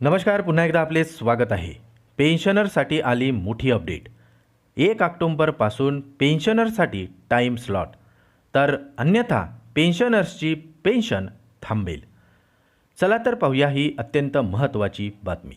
नमस्कार पुन्हा एकदा आपले स्वागत आहे. पेन्शनरसाठी आली मोठी अपडेट. एक ऑक्टोंबरपासून पेन्शनरसाठी टाईम स्लॉट. तर अन्यथा पेन्शनर्सची पेन्शन थांबेल. चला तर पाहूया ही अत्यंत महत्त्वाची बातमी.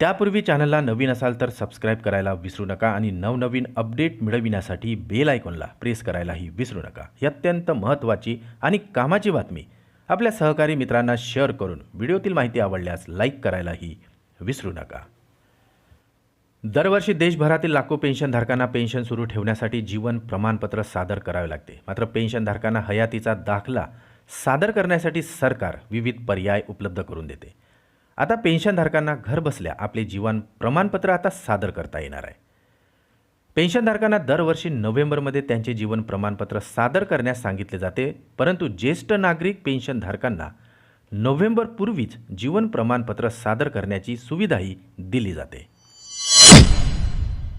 त्यापूर्वी चॅनलला नवीन असाल तर सबस्क्राईब करायला विसरू नका आणि नवनवीन अपडेट मिळविण्यासाठी बेल आयकॉनला प्रेस करायलाही विसरू नका. ही अत्यंत महत्त्वाची आणि कामाची बातमी. आपल्या सहकारी मित्रांना शेअर करून व्हिडिओतील माहिती आवडल्यास लाईक करायलाही विसरू नका. दरवर्षी देशभरातील लाखो पेन्शनधारकांना पेन्शन सुरू ठेवण्यासाठी जीवन प्रमाणपत्र सादर करावे लागते. मात्र पेन्शनधारकांना हयातीचा दाखला सादर करण्यासाठी सरकार विविध पर्याय उपलब्ध करून देते. आता पेन्शनधारकांना घरबसल्या आपले जीवन प्रमाणपत्र आता सादर करता येणार आहे. पेन्शनधारकांना दरवर्षी नोव्हेंबरमध्ये त्यांचे जीवन प्रमाणपत्र सादर करण्यास सांगितले जाते परंतु ज्येष्ठ नागरिक पेन्शनधारकांना नोव्हेंबरपूर्वीच जीवन प्रमाणपत्र सादर करण्याची सुविधाही दिली जाते.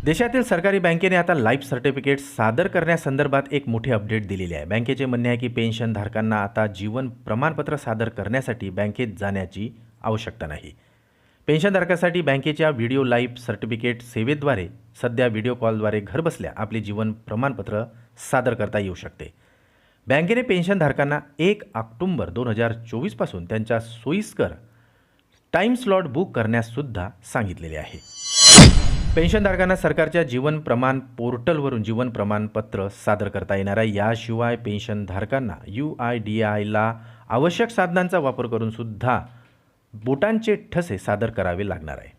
देशातील सरकारी बँकेने आता लाईफ सर्टिफिकेट सादर करण्यासंदर्भात एक मोठी अपडेट दिलेली आहे. बँकेचे म्हणणे आहे की पेन्शनधारकांना आता जीवन प्रमाणपत्र सादर करण्यासाठी बँकेत जाण्याची आवश्यकता नाही. पेन्शनधारकासाठी बँकेच्या व्हिडिओ लाईफ सर्टिफिकेट सेवेद्वारे सध्या व्हिडिओ कॉलद्वारे घरबसल्या आपले जीवन प्रमाणपत्र सादर करता येऊ शकते. बँकेने पेन्शनधारकांना एक ऑक्टोंबर दोन हजार चोवीसपासून त्यांच्या सोयीस्कर टाईम स्लॉट बुक करण्याससुद्धा सांगितलेले आहे. पेन्शनधारकांना सरकारच्या जीवन प्रमाण पोर्टलवरून जीवन प्रमाणपत्र सादर करता येणार आहे. याशिवाय पेन्शनधारकांना यू आय डी आयला आवश्यक साधनांचा वापर करूनसुद्धा बोटांचे ठसे सादर करावे लागणार आहे.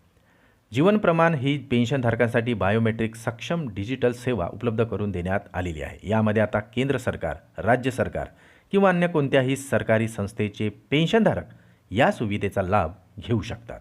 जीवन प्रमाण ही पेन्शनधारकांसाठी बायोमेट्रिक सक्षम डिजिटल सेवा उपलब्ध करून देण्यात आलेली आहे. यामध्ये आता केंद्र सरकार राज्य सरकार किंवा अन्य कोणत्याही सरकारी संस्थेचे पेन्शनधारक या सुविधेचा लाभ घेऊ शकतात.